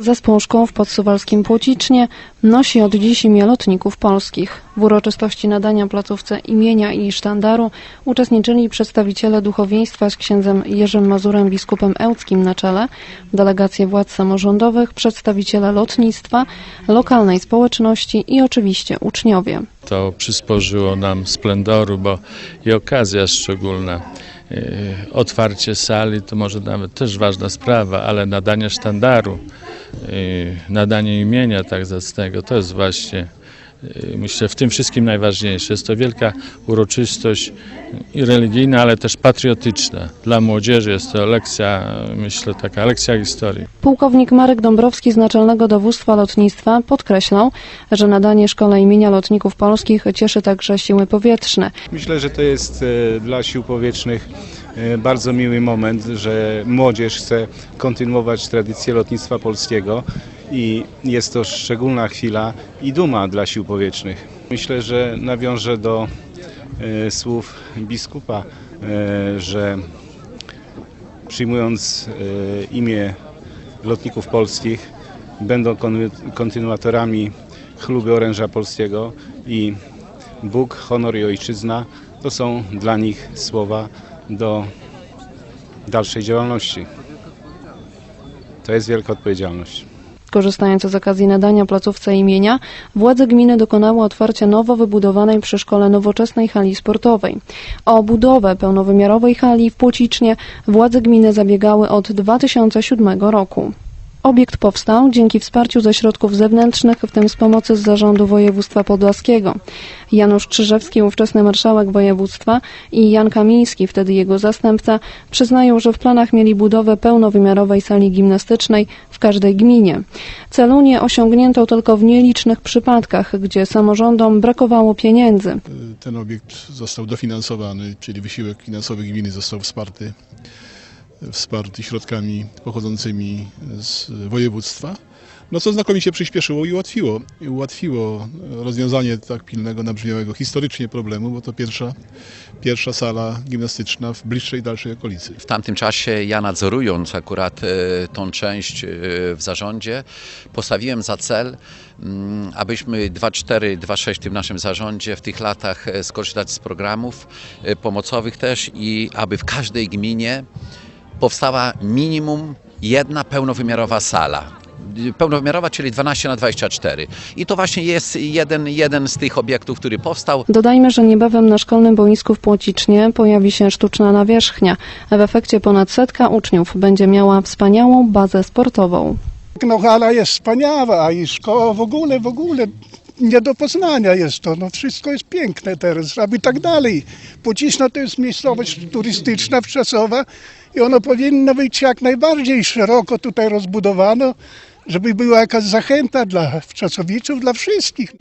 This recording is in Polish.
Zespół szkół w podsuwalskim Płocicznie nosi od dziś imię lotników polskich. W uroczystości nadania placówce imienia i sztandaru uczestniczyli przedstawiciele duchowieństwa z księdzem Jerzym Mazurem, biskupem ełckim na czele, delegacje władz samorządowych, przedstawiciele lotnictwa, lokalnej społeczności i oczywiście uczniowie. To przysporzyło nam splendoru, bo i okazja szczególna. Yy, Otwarcie sali to może nawet też ważna sprawa, ale nadanie sztandaru, nadanie imienia tak zacnego, to jest właśnie yy, myślę w tym wszystkim najważniejsze. Jest to wielka uroczystość i religijna, ale też patriotyczna. Dla młodzieży jest to lekcja, myślę, taka lekcja historii. Pułkownik Marek Dąbrowski z Naczelnego Dowództwa Lotnictwa podkreślał, że nadanie szkole imienia lotników polskich cieszy także siły powietrzne. Myślę, że to jest e, dla sił powietrznych bardzo miły moment, że młodzież chce kontynuować tradycję lotnictwa polskiego i jest to szczególna chwila i duma dla sił powietrznych. Myślę, że nawiążę do e, słów biskupa, e, że przyjmując e, imię lotników polskich będą kon- kontynuatorami chluby oręża polskiego i Bóg, honor i ojczyzna to są dla nich słowa do dalszej działalności. To jest wielka odpowiedzialność. Korzystając z okazji nadania placówce imienia, władze gminy dokonały otwarcia nowo wybudowanej przy szkole nowoczesnej hali sportowej. O budowę pełnowymiarowej hali w Płocicznie władze gminy zabiegały od 2007 roku. Obiekt powstał dzięki wsparciu ze środków zewnętrznych, w tym z pomocy z zarządu województwa podlaskiego. Janusz Krzyżewski, ówczesny marszałek województwa i Jan Kamiński, wtedy jego zastępca, przyznają, że w planach mieli budowę pełnowymiarowej sali gimnastycznej w każdej gminie. Celu nie osiągnięto tylko w nielicznych przypadkach, gdzie samorządom brakowało pieniędzy. ten obiekt został dofinansowany, czyli wysiłek finansowy gminy został wsparty, wsparty środkami pochodzącymi z województwa. No co znakomicie przyspieszyło i ułatwiło, i ułatwiło rozwiązanie tak pilnego, nabrzmiałego historycznie problemu, bo to pierwsza, pierwsza sala gimnastyczna w bliższej dalszej okolicy. W tamtym czasie ja nadzorując akurat e, tą część e, w zarządzie, postawiłem za cel, mm, abyśmy 2.4, 2.6 w tym naszym zarządzie w tych latach e, skorzystać z programów pomocowych też i aby w każdej gminie powstała minimum jedna pełnowymiarowa sala. Pełnowymiarowa, czyli 12 na 24. I to właśnie jest jeden, jeden z tych obiektów, który powstał. Dodajmy, że niebawem na szkolnym boisku w Płocicznie pojawi się sztuczna nawierzchnia. W efekcie ponad setka uczniów będzie miała wspaniałą bazę sportową. No hala jest wspaniała, a i szkoła w ogóle, w ogóle nie do poznania jest to. No wszystko jest piękne teraz, aby tak dalej. Pociśno to jest miejscowość turystyczna, wczasowa i ono powinno być jak najbardziej szeroko tutaj rozbudowano, żeby była jakaś zachęta dla wczasowiczów, dla wszystkich.